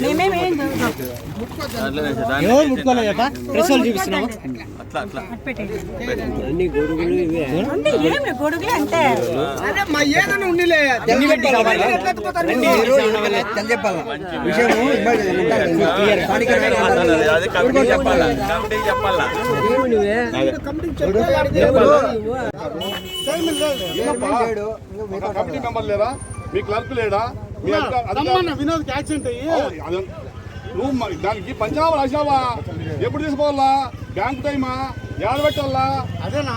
మేమేమేం ఎవరు ముట్టుకోలేదట ప్రెస్ వాళ్ళు చూపిస్తున్నాము ఉంది ఏం గొడుగులే అంతే అన్ని పెట్టి కావాలి కమిటీ మెంబర్ లేరా మీ క్లర్క్ లేడా? మీ వినోద్ యాక్సిడెంట్ అయ్యి నువ్వు మరి దానికి పంజాబ్ రాసావా ఎప్పుడు తీసుకోవాలా? బ్యాంక్ టైమా? ఏడ పెట్టాలా? అదేనా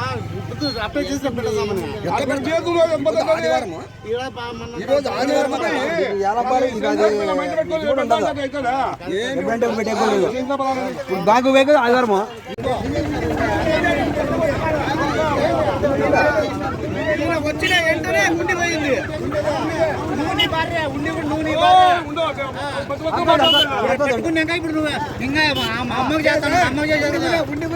అప్లై చేసి అక్కడ చేతులు వచ్చిన వెంటనే ఉండి పోయింది నూనె భార్య ఉండి నూనె. పెట్టుకున్నాక ఇప్పుడు నువ్వు ఇంకా మా అమ్మకి చేస్తాను అమ్మకి చేస్తాను ఉండి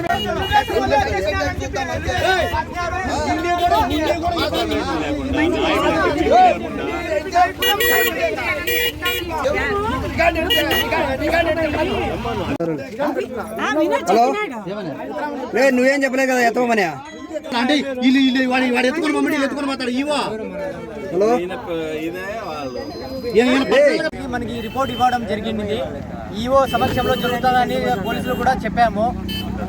రే నువ్వేం చెప్పలేదు కదా ఎత్తమని అంటే వీళ్ళు వీళ్ళు వాడు వాడు ఎత్తుకొని మమ్మల్ని వీళ్ళు ఎత్తుకొని పోతాడు ఇవో హలో? మనకి రిపోర్ట్ ఇవ్వడం జరిగింది. ఈఓ సమక్షంలో జరుగుతుందని పోలీసులు కూడా చెప్పాము.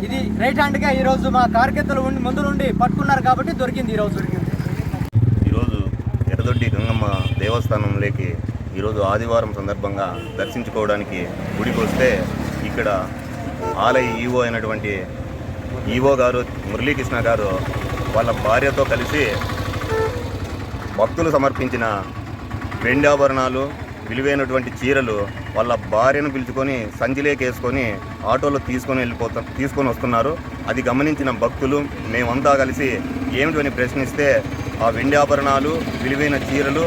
ఇది రైట్ హ్యాండ్గా ఈరోజు మా కార్యకర్తలు ఉండి ముందు నుండి పట్టుకున్నారు కాబట్టి దొరికింది ఈరోజు. ఈరోజు ఎర్రదొడ్డి గంగమ్మ దేవస్థానంలోకి ఈరోజు ఆదివారం సందర్భంగా దర్శించుకోవడానికి గుడికి వస్తే ఇక్కడ ఆలయ ఈవో అయినటువంటి ఈవో గారు మురళీకృష్ణ గారు వాళ్ళ భార్యతో కలిసి భక్తులు సమర్పించిన వెండి ఆభరణాలు విలువైనటువంటి చీరలు వాళ్ళ భార్యను పిలుచుకొని సంచిలేకేసుకొని ఆటోలో తీసుకొని వెళ్ళిపోతా తీసుకొని వస్తున్నారు. అది గమనించిన భక్తులు మేమంతా కలిసి ఏమిటని ప్రశ్నిస్తే ఆ వెండి ఆభరణాలు విలువైన చీరలు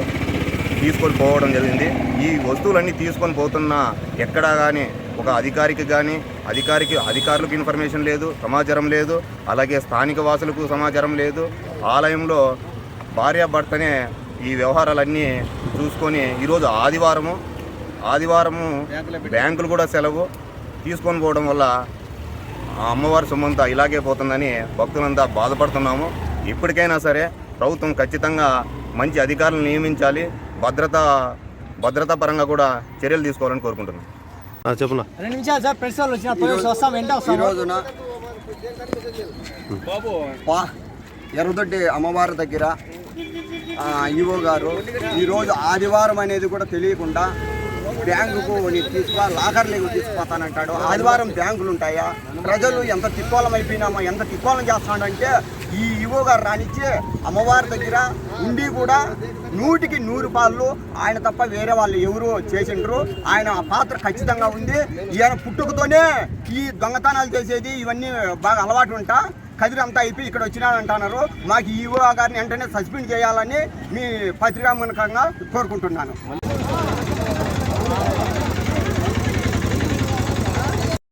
తీసుకొని పోవడం జరిగింది. ఈ వస్తువులన్నీ తీసుకొని పోతున్నా ఎక్కడా కానీ ఒక అధికారికి కానీ అధికారికి అధికారులకు ఇన్ఫర్మేషన్ లేదు సమాచారం లేదు అలాగే స్థానిక వాసులకు సమాచారం లేదు. ఆలయంలో భార్యాభర్తనే ఈ వ్యవహారాలన్నీ చూసుకొని ఈరోజు ఆదివారము ఆదివారము బ్యాంకులు కూడా సెలవు తీసుకొని పోవడం వల్ల ఆ అమ్మవారి సొమ్మంతా ఇలాగే పోతుందని భక్తులంతా బాధపడుతున్నాము. ఇప్పటికైనా సరే ప్రభుత్వం ఖచ్చితంగా మంచి అధికారులను నియమించాలి. భద్రత భద్రతా పరంగా కూడా చర్యలు తీసుకోవాలని కోరుకుంటున్నాం రెండు నిమిషాలు సార్ ప్రెస్ వాళ్ళు వచ్చిన పోలీసులు వస్తాం వెంట ఈ వస్తాం రోజున ఎర్రదొడ్డి అమ్మవారి దగ్గర ఆ, ఈవో గారు ఈరోజు ఆదివారం అనేది కూడా తెలియకుండా బ్యాంకుకు నీకు తీసుకురా లాకర్లకు తీసుకుపోతానంటాడు. ఆదివారం బ్యాంకులు ఉంటాయా? ప్రజలు ఎంత తిక్కోలం అయిపోయినామో ఎంత తిక్కోలం చేస్తాడంటే ఈ ఈవో గారు రానిచ్చి అమ్మవారి దగ్గర ఉండి కూడా నూటికి నూరు పాళ్ళు ఆయన తప్ప వేరే వాళ్ళు ఎవరు చేసిండ్రు. ఆయన ఆ పాత్ర ఖచ్చితంగా ఉంది. ఈయన పుట్టుకతోనే ఈ దొంగతనాలు చేసేది ఇవన్నీ బాగా అలవాటు ఉంటా. కదిరి అంతా అయిపోయి ఇక్కడ వచ్చినానంటున్నారు మాకు ఈవో గారిని వెంటనే సస్పెండ్ చేయాలని మీ పత్రికా మూలకంగా కోరుకుంటున్నాను.